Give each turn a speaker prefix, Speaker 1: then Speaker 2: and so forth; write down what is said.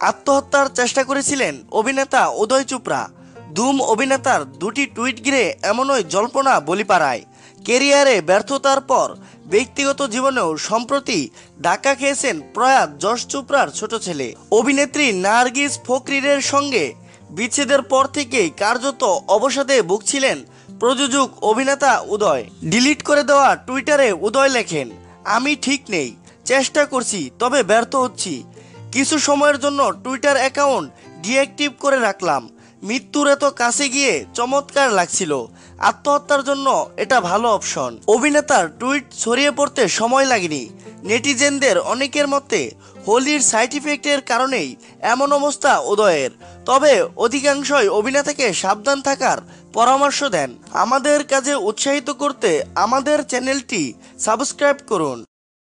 Speaker 1: আত্মহত্যার চেষ্টা করেছিলেন অভিনেতা উদয় চোপড়া। ধুম অভিনেতার দুটি টুইট ঘিরে এমনই জল্পনা বলি পাড়ায় কেরিয়ারে ব্যর্থতার পর ব্যক্তিগত জীবনেও সম্প্রতি ধাক্কা খেয়েছেন প্রয়াত যশ চোপড়ার ছোট ছেলে। অভিনেত্রী নার্গিস ফকরিরের সঙ্গে বিচ্ছেদের পর থেকেই কার্যত অবসাদে ভুগছিলেন প্রযোজক অভিনেতা উদয়। ডিলিট করে দেওয়া টুইটারে উদয় লেখেন, আমি ঠিক নেই, চেষ্টা করছি, তবে ব্যর্থ হচ্ছি। কিছু সময়ের জন্য টুইটার অ্যাকাউন্ট ডিঅ্যাক্টিভ করে রাখলাম। মৃত্যুর এত কাছে গিয়ে চমৎকার লাগছিল। আত্মহত্যার জন্য এটা ভালো অপশন অভিনেতার টুইট ছড়িয়ে পড়তে সময় লাগেনি। নেটিজেনদের অনেকের মতে হোলির সাইড ইফেক্টের কারণেই এমন অবস্থা উদয়ের। তবে অধিকাংশই অভিনেতাকে সাবধান থাকার পরামর্শ দেন। আমাদের কাজে উৎসাহিত করতে আমাদের চ্যানেলটি সাবস্ক্রাইব করুন।